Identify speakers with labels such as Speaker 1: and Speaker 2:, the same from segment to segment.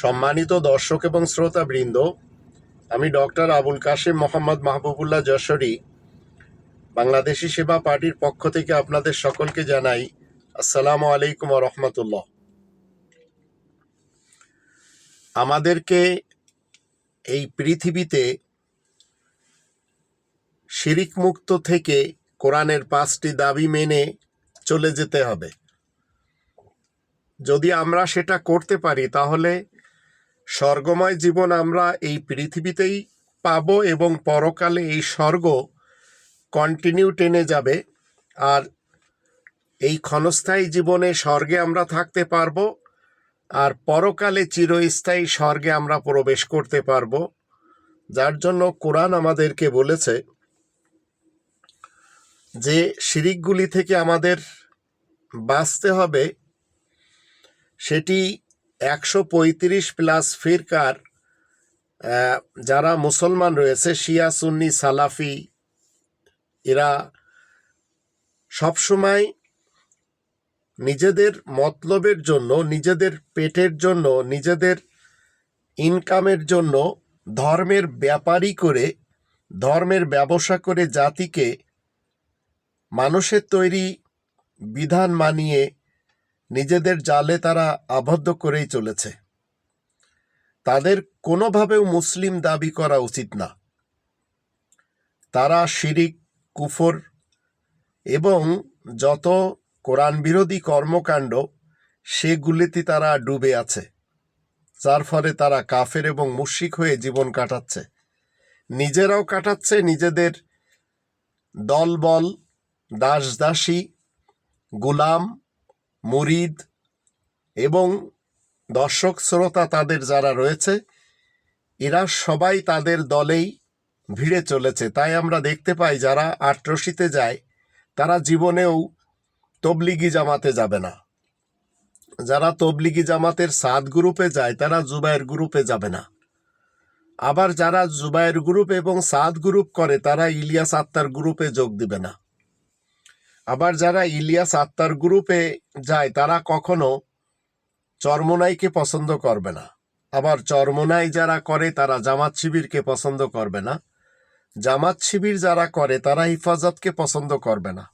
Speaker 1: সম্মানিত দর্শক এবং শ্রোতাবৃন্দ, আমি ডক্টর আবুল কাশেম মোহাম্মদ মাহবুবুল্লাহ যশোরী, বাংলাদেশি সেবা পার্টির পক্ষ থেকে আপনাদের সকলকে জানাই আসসালামু আলাইকুম রহমতুল্লাহ। আমাদেরকে এই পৃথিবীতে শিরিক মুক্ত থেকে কোরআনের পাঁচটি দাবি মেনে চলে যেতে হবে। যদি আমরা সেটা করতে পারি, তাহলে স্বর্গময় জীবন আমরা এই পৃথিবীতেই পাব এবং পরকালে এই স্বর্গ কন্টিনিউ টেনে যাবে। আর এই ক্ষণস্থায়ী জীবনে স্বর্গে আমরা থাকতে পারব, আর পরকালে চিরস্থায়ী স্বর্গে আমরা প্রবেশ করতে পারব। যার জন্য কোরআন আমাদেরকে বলেছে যে শিরিকগুলি থেকে আমাদের বাঁচতে হবে, সেটি একশো পঁয়ত্রিশ প্লাস ফিরকার যারা মুসলমান রয়েছে, শিয়া, সুন্নি, সালাফি, এরা সবসময় নিজেদের মতলবের জন্য, নিজেদের পেটের জন্য, নিজেদের ইনকামের জন্য ধর্মের ব্যাপারই করে, ধর্মের ব্যবসা করে জাতিকে মানুষের তৈরি বিধান মানিয়ে নিজেদের জালে তারা আবদ্ধ করেই চলেছে। তাদের কোনোভাবেও মুসলিম দাবি করা উচিত না। তারা শিরিক, কুফর এবং যত কোরআন বিরোধী কর্মকাণ্ড, সেগুলিতে তারা ডুবে আছে, যার ফলে তারা কাফের এবং মুশিক হয়ে জীবন কাটাচ্ছে। নিজেরাও কাটাচ্ছে নিজেদের দলবল দাস দাসী গুলাম মুরিদ এবং দর্শক শ্রোতা তাদের যারা রয়েছে, এরা সবাই তাদের দলেই ভিড়ে চলেছে। তাই আমরা দেখতে পাই যারা আট্রসিতে যায়, তারা জীবনেও তবলিগি জামাতে যাবে না। যারা তবলিগি জামাতের সাদ গ্রুপে যায়, তারা জুবায়ের গ্রুপে যাবে না। আবার যারা জুবায়ের গ্রুপ এবং সাদ গ্রুপ করে, তারা ইলিয়াস আত্মার গ্রুপে যোগ দিবে না। আবার যারা ইলিয়াস আত্মার গ্রুপে যায়, তারা কখনো চরমোনাইকে পছন্দ করবে না। আবার চরমোনাই যারা করে, তারা জামাত শিবিরকে পছন্দ করবে না। জামাত শিবির যারা করে, তারা হিফাজতকে পছন্দ করবে না।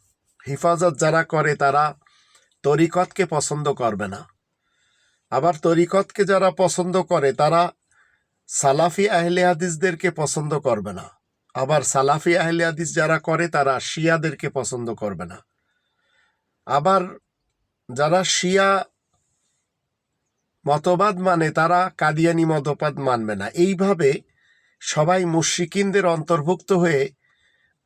Speaker 1: হিফাজত যারা করে, তারা তরিকতকে পছন্দ করবে না। আবার তরিকতকে যারা পছন্দ করে, তারা সালাফি আহলে হাদিসদেরকে পছন্দ করবে না। আবার সালাফি আহলে হাদিস যারা করে, তারা শিয়াদেরকে পছন্দ করবে না। আবার যারা শিয়া মতবাদ মানে তারা কাদিয়ানি মতবাদ মানবে না। এইভাবে সবাই মুশিকিনদের অন্তর্ভুক্ত হয়ে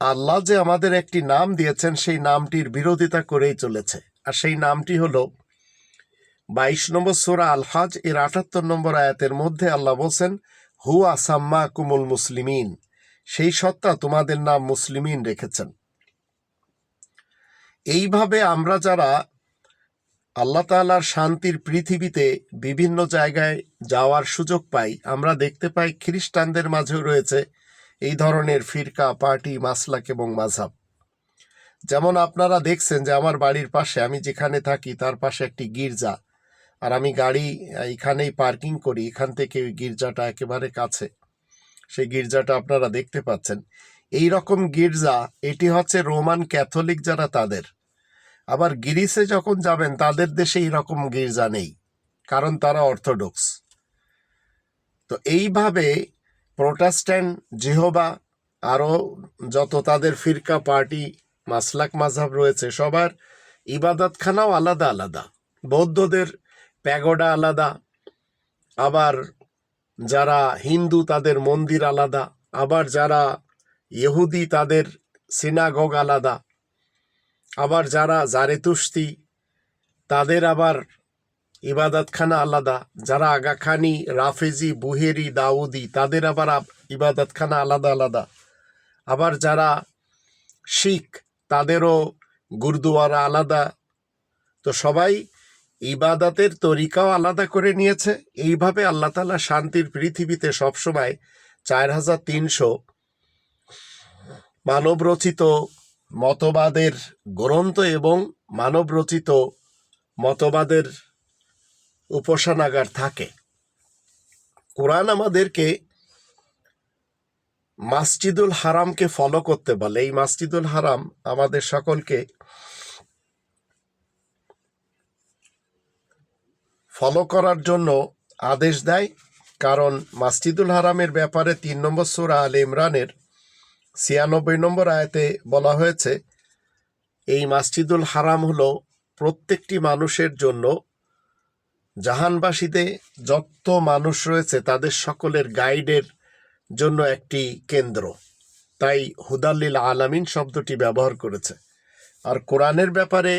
Speaker 1: আল্লাহ যে আমাদের একটি নাম দিয়েছেন, সেই নামটির বিরোধিতা করেই চলেছে। আর সেই নামটি হলো বাইশ নম্বর সোরা আল হজ এর আটাত্তর নম্বর আয়াতের মধ্যে আল্লাহ বলছেন, হুয়া সাম্মা কুমুল মুসলিমিন। সেই সত্তা তোমাদের নাম মুসলিমিন রেখেছেন। এইভাবে আমরা যারা আল্লাহ তাআলার শান্তির পৃথিবীতে বিভিন্ন জায়গায় যাওয়ার সুযোগ পাই, আমরা দেখতে পাই খ্রিস্টানদের মাঝেও রয়েছে এই ধরনের ফিরকা, পার্টি, মাসলাক এবং মাঝাব যেমন আপনারা দেখছেন যে আমার বাড়ির পাশে আমি যেখানে থাকি, তার পাশে একটি গির্জা, আর আমি গাড়ি এখানেই পার্কিং করি, এখান থেকে ওই গির্জাটা একেবারে কাছে। সেই গির্জাটা আপনারা দেখতে পাচ্ছেন। এই রকম গির্জা, এটি হচ্ছে রোমান ক্যাথলিক যারা তাদের। আবার গ্রিসে যখন যাবেন, তাদের দেশে এই রকম গির্জা নেই, কারণ তারা অর্থোডক্স। তো এইভাবে প্রোটাস্ট্যান্ট জেহোবা, আরও যত তাদের ফিরকা পার্টি, মাসলাক মাঝহাব রয়েছে, সবার ইবাদতখানাও আলাদা আলাদা। বৌদ্ধদের প্যাগোডা আলাদা। আবার যারা হিন্দু তাদের মন্দির আলাদা, আবার যারা ইহুদি তাদের সিনাগগ আলাদা, আবার যারা জারেতুস্তি তাদের আবার ইবাদতখানা আলাদা, যারা আগাখানি, রাফেজি, বুহেরি, দাউদি তাদের আবার ইবাদতখানা আলাদা আলাদা। আবার যারা শিখ তাদেরও গুরুদুয়ারা আলাদা। তো সবাই ইবাদতের তরিকাও আলাদা করে নিয়েছে। এইভাবে আল্লাহ তালা শান্তির পৃথিবীতে সবসময় চার হাজার তিনশো মানবরচিত মতবাদের গ্রন্থ এবং মানবরচিত মতবাদের উপাসনাগার থাকে। কোরআন আমাদেরকে মাসজিদুল হারামকে ফলো করতে বলে। এই মাসজিদুল হারাম আমাদের সকলকে ফলো করার জন্য আদেশ দেয়, কারণ মাসজিদুল হারামের ব্যাপারে তিন নম্বর সুরা আল ইমরানের ছিয়ানব্বই নম্বর আয়াতে বলা হয়েছে, এই মাসজিদুল হারাম হলো প্রত্যেকটি মানুষের জন্য জাহানবাসীতে যত মানুষ রয়েছে তাদের সকলের গাইডের জন্য একটি কেন্দ্র। তাই হুদাল্লিল আলামিন শব্দটি ব্যবহার করেছে। আর কোরআনের ব্যাপারে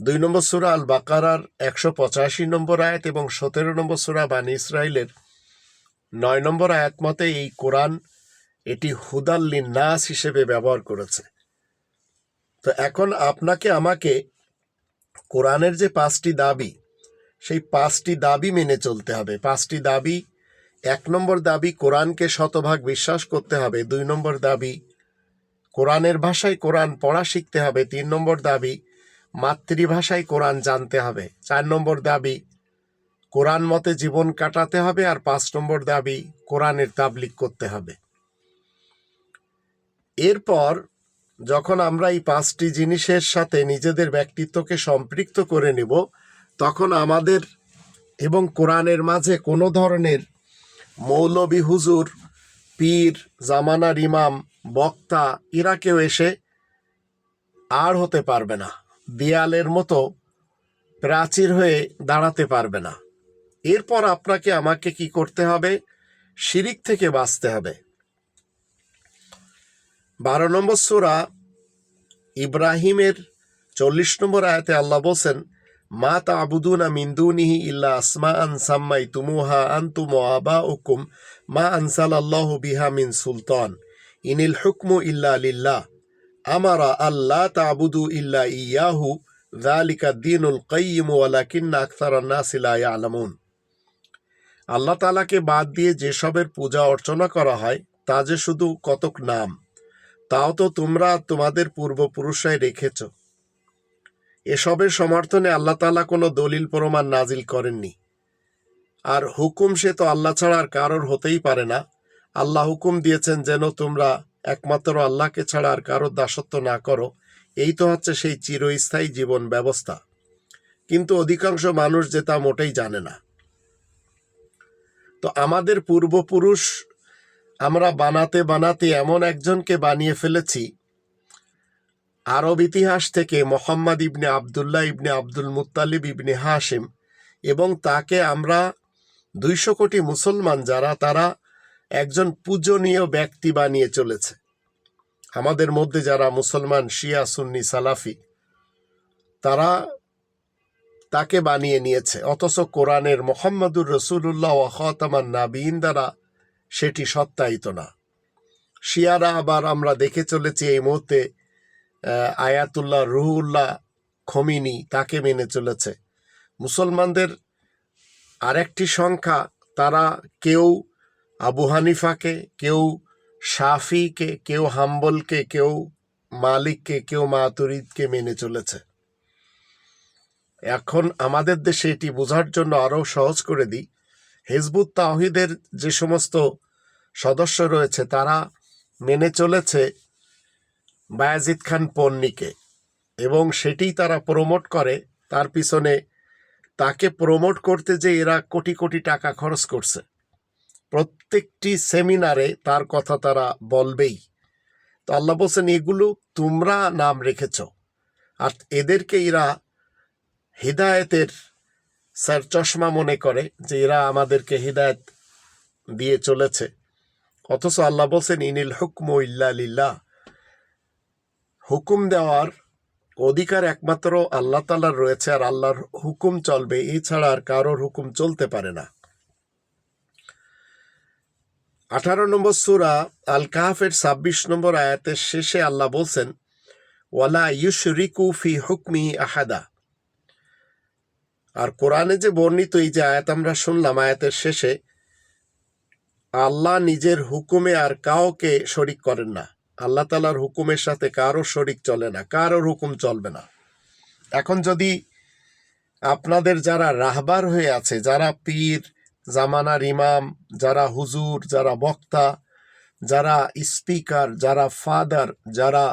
Speaker 1: দুই নম্বর সুরা আল বাকারার একশো পঁচাশি নম্বর আয়াত এবং সতেরো নম্বর সুরা বানী ইসরায়েলের নয় নম্বর আয়াত মতে এই কোরআন এটি হুদাল্লিন নাস হিসেবে ব্যবহার করেছে। তো এখন আপনাকে আমাকে কোরআনের যে পাঁচটি দাবি, সেই পাঁচটি দাবি মেনে চলতে হবে। পাঁচটি দাবি, এক নম্বর দাবি কোরআনকে শতভাগ বিশ্বাস করতে হবে, দুই নম্বর দাবি কোরআনের ভাষায় কোরআন পড়া শিখতে হবে, তিন নম্বর দাবি মাতৃভাষায় কোরআন জানতে হবে। চার নম্বর দাবি, কোরআন মতে জীবন কাটাতে হবে আর পাঁচ নম্বর দাবি, কোরআনের তাবলিক করতে হবে। এরপর যখন আমরা এই পাঁচটি জিনিসের সাথে নিজেদের ব্যক্তিত্বকে সম্পৃক্ত করে নেব, তখন আমাদের এবং কোরআনের মাঝে কোনো ধরনের মৌলবী হুজুর, পীর, জামানার ইমাম, বক্তা, এরা কেউ এসে আর হতে পারবে না। দেয়ালের মতো প্রাচীর হয়ে দাঁড়াতে পারবে না। এরপর আপনাকে আমাকে কি করতে হবে? শিরিক থেকে বাঁচতে হবে। বারো নম্বর সুরা ইব্রাহিমের চল্লিশ নম্বর আয়াতে আল্লাহ বলছেন, মা তা আবুদুনা মিন্দুনিহি ইল্লা আসমা আন সাম্মাই তুমুহা আন্তুম আবা উকুম মা আনসাল আল্লাহ বিহা মিন সুলতান। ইনিল হুকমু ইল্লা লিল্লাহ। আমারা আল্লাহ তাবুদু ইল্লা ইয়াহু জালিকা দিনুল কাইম ওয়ালাকিন্না আকসার নাসিলা আলামুন আল্লাহ তালাকে বাদ দিয়ে যেসবের পূজা অর্চনা করা হয়, তা যে শুধু কতক নাম, তাও তো তোমরা তোমাদের পূর্বপুরুষরাই রেখেছ। এসবের সমর্থনে আল্লাহ তালা কোনো দলিল প্রমাণ নাজিল করেননি। আর হুকুম সে তো আল্লাহ ছাড়া আর কারোর হতেই পারে না। আল্লাহ হুকুম দিয়েছেন যেন তোমরা একমাত্র আল্লাহকে ছাড়া আর কারোর দাসত্ব না করো, এই তো হচ্ছে সেই চিরস্থায়ী জীবন ব্যবস্থা। কিন্তু অধিকাংশ মানুষ যে তা মোটেই জানে না। তো আমাদের পূর্বপুরুষ, আমরা বানাতে বানাতে এমন একজনকে বানিয়ে ফেলেছি, আরব ইতিহাস থেকে মোহাম্মদ ইবনে আবদুল্লাহ ইবনে আব্দুল মুত্তালিব ইবনে হাসিম এবং তাকে আমরা দুইশো কোটি মুসলমান যারা, তারা একজন পূজনীয় ব্যক্তি বানিয়ে চলেছে। আমাদের মধ্যে যারা মুসলমান, শিয়া, সুন্নি, সালাফি, তারা তাকে বানিয়ে নিয়েছে। অথচ কোরআনের মোহাম্মদুর রসুল্লাহ ওয়াহতামান নাবিন দ্বারা সেটি সত্যায়িত না। শিয়ারা আবার আমরা দেখে চলেছি এই মুহূর্তে আয়াতুল্লাহ, রুহুল্লাহ, খমিনি তাকে মেনে চলেছে। মুসলমানদের আরেকটি সংখ্যা, তারা কেউ আবু হানিফাকে, কেউ শাফিকে, কেউ হাম্বলকে, কেউ মালিককে, কেউ মাতুরিদকে মেনে চলেছে। এখন আমাদের দেশে এটি বোঝার জন্য আরও সহজ করে দিই। হেজবুত তাহিদের যে সমস্ত সদস্য রয়েছে, তারা মেনে চলেছে বায়াজিদ খান পন্নিকে এবং সেটি তারা প্রমোট করে। তার পিছনে তাকে প্রমোট করতে যে এরা কোটি কোটি টাকা খরচ করছে। প্রত্যেকটি সেমিনারে তার কথা তারা বলবেই। তো আল্লাহ বলছেন, এগুলো তোমরা নাম রেখেছ। আর এদেরকে এরা হৃদায়তের স্যার চশমা মনে করে যে এরা আমাদেরকে হৃদায়ত দিয়ে চলেছে। অথচ আল্লাহ বলছেন, ইনিল হুকম ইল্লা হুকুম দেওয়ার অধিকার একমাত্র আল্লাহ তালার রয়েছে, আর আল্লাহর হুকুম চলবে। এছাড়া আর কারোর হুকুম চলতে পারে না। আঠারো নম্বর সুরা আল কাহাফের ছাব্বিশ নম্বর আয়াতের শেষে আল্লাহ বলছেন, ওয়ালা ইউশরিকু ফি হুকমি আহাদা। আর কোরআনে যে বর্ণিত এই যে আয়াত আমরা শুনলাম আয়াতের শেষে, আল্লাহ নিজের হুকুমে আর কাউকে শরিক করেন না। আল্লাহ তালার হুকুমের সাথে কারও শরিক চলে না, কারোর হুকুম চলবে না। এখন যদি আপনাদের যারা রাহবার হয়ে আছে, যারা পীর জামানার ইমাম, যারা হুজুর, যারা বক্তা, যারা স্পিকার, যারা ফাদার, যারা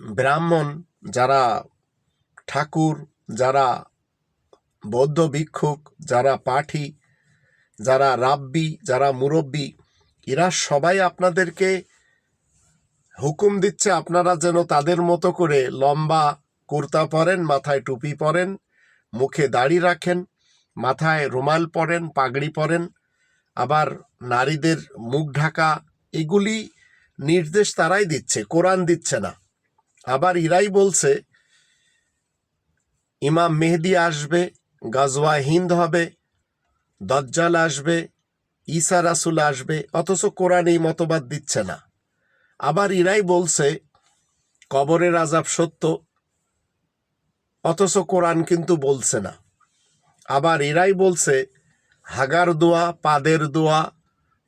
Speaker 1: ব্রাহ্মণ, যারা ঠাকুর, যারা বৌদ্ধ ভিক্ষুক, যারা পাঠী, যারা রাব্বি, যারা মুরব্বী, এরা সবাই আপনাদেরকে হুকুম দিচ্ছে আপনারা যেন তাদের মতো করে লম্বা কুর্তা পরেন, মাথায় টুপি পরেন, মুখে দাড়ি রাখেন মাথায় রুমাল পরেন, পাগড়ি পরেন, আবার নারীদের মুখ ঢাকা, এগুলি নির্দেশ তারাই দিচ্ছে, কোরআন দিচ্ছে না। আবার ইরাই বলছে, ইমাম মেহেদি আসবে, গাজওয়া হিন্দ হবে, দজ্জাল আসবে, ঈসা রাসুল আসবে, অথচ কোরআন এই মতবাদ দিচ্ছে না। আবার ইরাই বলছে, কবরের আজাব সত্য, অথচ কোরআন কিন্তু বলছে না। আবার এরাই বলছে, হাগার দোয়া, পাদের দোয়া,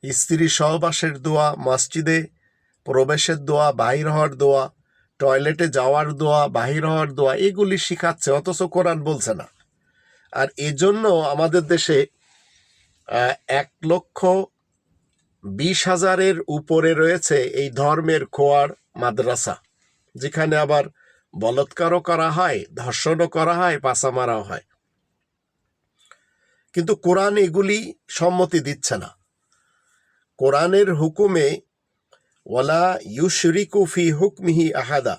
Speaker 1: স্ত্রী সহবাসের দোয়া, মসজিদে প্রবেশের দোয়া, বাহির হওয়ার দোয়া, টয়লেটে যাওয়ার দোয়া, বাহির হওয়ার দোয়া, এগুলি শিখাচ্ছে, অথচ কোরআন বলছে না। আর এজন্য আমাদের দেশে এক লক্ষ বিশ হাজারের উপরে রয়েছে এই ধর্মের খোয়ার মাদ্রাসা, যেখানে আবার বলৎকারও করা হয়, ধর্ষণও করা হয় পাশা মারাও হয়। কিন্তু কোরআন এগুলি সম্মতি দিচ্ছে না। কোরআনের হুকুমে, ওয়ালা ইউশরিকু ফি হুকমিহি আহাদা।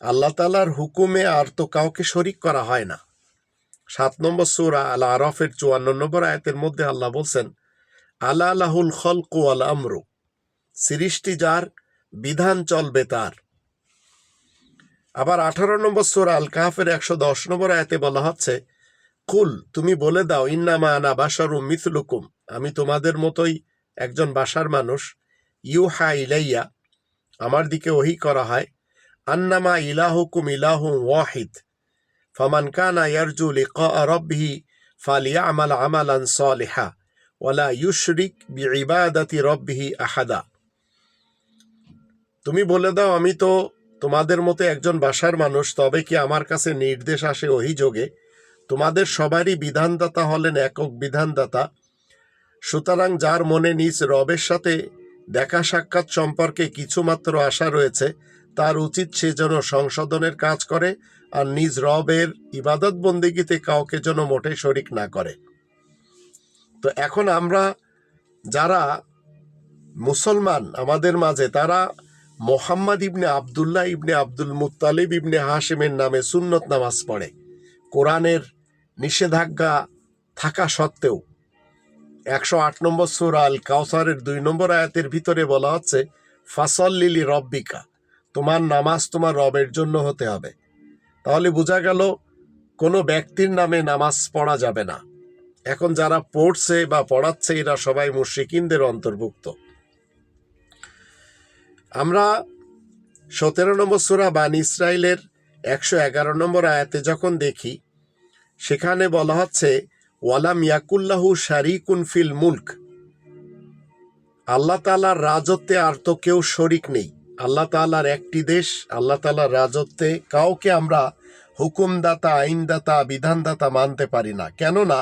Speaker 1: আল্লাহ তালার হুকুমে আর তো কাউকে শরিক করা হয় না। সাত নম্বর সুরা আল আরফের চুয়ান্ন নম্বর আয়াতের মধ্যে আল্লাহ বলছেন, আলা আলাহুল খলকু আল আমরু। সৃষ্টি যার, বিধান চলবে তার। আবার আঠারো নম্বর সুরা আল কাহাফের একশো দশ নম্বর আয়াতে বলা হচ্ছে কুল, তুমি বলে দাও, ইন্নামা আনা বাসারু মিথলুকুম আমি তোমাদের মতোই একজন বাসার মানুষ। ইউহা ইলাইয়া, আমার দিকে ওহি করা হয়, আন্নামা ইলাহুকুম ইলাহু ওয়াহিদ। ফামান কানা ইয়ারজু লিকা রব্বিহি ফালিয়ামাল আমালান সালিহা, ওয়ালা ইউশরিক বিইবাদাতি রব্বিহি আহাদা। তুমি বলে দাও, আমি তো তোমাদের মতো একজন বাসার মানুষ, তবে কি আমার কাছে নির্দেশ আসে অভিযোগে? তোমাদের সবারই বিধানদাতা হলেন একক বিধানদাতা। সুতরাং যার মনে নিজ রবের সাথে দেখা সাক্ষাৎ সম্পর্কে কিছুমাত্র আশা রয়েছে, তার উচিত সে যেন সংশোধনের কাজ করে আর নিজ রবের ইবাদত বন্দিগিতে কাউকে যেন মোটে শরিক না করে। তো এখন আমরা যারা মুসলমান আমাদের মাঝে, তারা মোহাম্মদ ইবনে আবদুল্লাহ ইবনে আব্দুল মুত্তালিব ইবনে হাশিমের নামে সুন্নত নামাজ পড়ে। কোরআনের নিষেধাজ্ঞা থাকা সত্ত্বেও একশো আট নম্বর সুরা আল কাউসারের দুই নম্বর আয়াতের ভিতরে বলা হচ্ছে ফাসল্লিলি রব্বিকা তোমার নামাজ তোমার রবের জন্য হতে হবে। তাহলে বোঝা গেল, কোনো ব্যক্তির নামে নামাজ পড়া যাবে না। এখন যারা পড়ছে বা পড়াচ্ছে, এরা সবাই মুশরিকিনদের অন্তর্ভুক্ত। আমরা সতেরো নম্বর সুরা বান ইসরায়েলের একশো এগারো নম্বর আয়াতে যখন দেখি সেখানে বলা হচ্ছে, ওয়ালাম ইয়াকুল্লাহু শারিকুন ফিল মুলক। আল্লাহ তালার রাজত্বে আর তো কেউ শরিক নেই। আল্লাহ তালার একটি দেশ, আল্লাহ তালার রাজত্বে কাউকে আমরা হুকুমদাতা, আইনদাতা, বিধানদাতা মানতে পারি না। কেননা,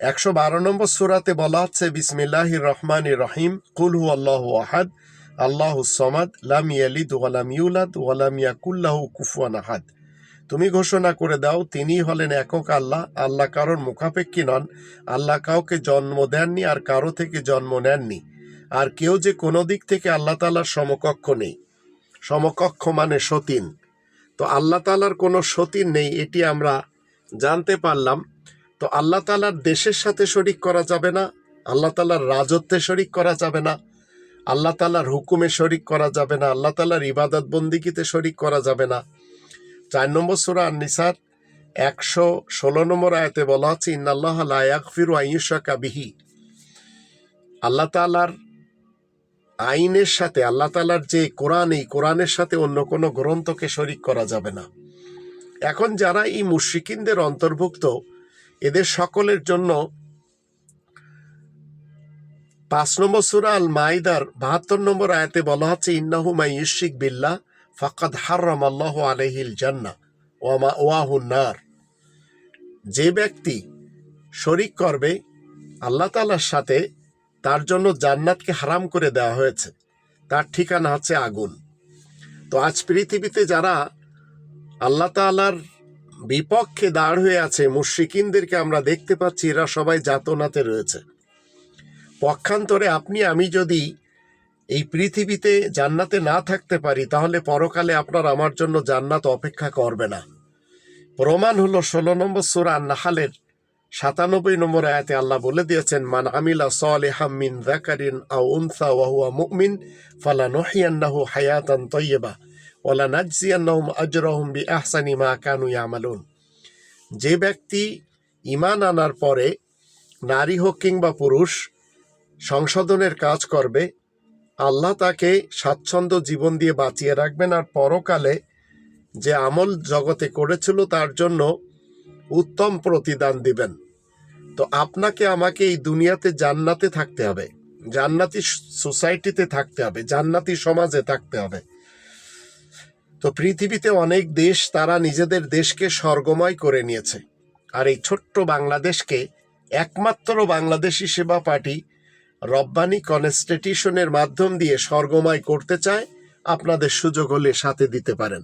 Speaker 1: একশো বারো নম্বর সুরাতে বলা হচ্ছে, বিসমিল্লাহির রহমান রহিম কুলহু আল্লাহ আহাদ, আল্লাহ সমাদ, লাম ইয়ালিদ ওয়ালাম ইউলাদ ওয়ালাম ইয়াকুল্লাহু কুফুয়ান আহাদ। তুমি ঘোষণা করে দাও তিনি হলেন একক আল্লাহ। আল্লাহ কারোর মুখাপেক্ষী নন। আল্লাহ কাউকে জন্ম দেননি আর কারও থেকে জন্ম নেননি। আর কেউ যে কোনো দিক থেকে আল্লাহ তালার সমকক্ষ নেই। সমকক্ষ মানে সতীন। তো আল্লাহ তালার কোনো সতীন নেই, এটি আমরা জানতে পারলাম। তো আল্লাহ তালার দেশের সাথে শরিক করা যাবে না, আল্লাহ তালার রাজত্বে শরিক করা যাবে না, আল্লাহ তালার হুকুমে শরিক করা যাবে না, আল্লাহ তালার ইবাদত বন্দিকিতে শরিক করা যাবে না। চার নম্বর সুরা নিসার একশো ষোলো নম্বর আয়তে বলা হচ্ছে, ইন্নাল্লাহ লায়াকফিরু আইয়ুশাকা বিহি। আল্লাহ তালার আইনের সাথে, আল্লাহ তালার যে কোরআন, এই কোরআনের সাথে অন্য কোনো গ্রন্থকে শরিক করা যাবে না। এখন যারা এই মুশিকিনদের অন্তর্ভুক্ত, এদের সকলের জন্য পাঁচ নম্বর সুরা আল মাইদার বাহাত্তর নম্বর আয়াতে বলা হচ্ছে, ইন্নাহু মাই ইউশিক বিল্লাহ। ফাকাদ হারাম আল্লাহ আলহিল জান্না ওয়ামা ওয়াহুন নার। যে ব্যক্তি শরিক করবে, আল্লাহ তালার সাথে তার জন্য জান্নাতকে হারাম করে দেওয়া হয়েছে। তার ঠিকানা হচ্ছে আগুন। তো আজ পৃথিবীতে যারা আল্লাহ তালার বিপক্ষে দাঁড় হয়ে আছে, মুশ্রিকিনদেরকে আমরা দেখতে পাচ্ছি, এরা সবাই যাতনাতে রয়েছে। পক্ষান্তরে আপনি, আমি যদি এই পৃথিবীতে জান্নাতে না থাকতে পারি, তাহলে পরকালে আপনার আমার জন্য জান্নাত অপেক্ষা করবে না। প্রমাণ হলো ষোলো নম্বর সুরা নাহালের সাতানব্বই নম্বর আয়াতে আল্লাহ বলে দিয়েছেন, মান আমিলা সালিহাম মিন যাকারিন আও উনসা ওয়া হুয়া মুমিন ফালা নহিয়ান্নাহু হায়াতান তাইয়্যিবা ওয়ালা নাজজিয়ান্নাহুম বি আহসানি মা কানু ইয়ামালুন। যে ব্যক্তি ইমান আনার পরে নারী হোক কিংবা পুরুষ সংশোধনের কাজ করবে আল্লাহ তাকে স্বাচ্ছন্দ্য জীবন দিয়ে বাঁচিয়ে রাখবেন আর পরকালে যে আমল জগতে করেছিল তার জন্য উত্তম প্রতিদান দিবেন। তো আপনাকে, আমাকে এই দুনিয়াতে জান্নাতে থাকতে হবে, জান্নাতি সোসাইটিতে থাকতে হবে, জান্নাতি সমাজে থাকতে হবে। তো পৃথিবীতে অনেক দেশ তারা নিজেদের দেশকে স্বর্গময় করে নিয়েছে। আর এই ছোট্ট বাংলাদেশকে একমাত্র বাংলাদেশি সেবা পার্টি রব্বানি কনস্টিটিউশনের মাধ্যম দিয়ে স্বর্গময় করতে চায় আপনাদের সুযোগ হলে সাথে দিতে পারেন।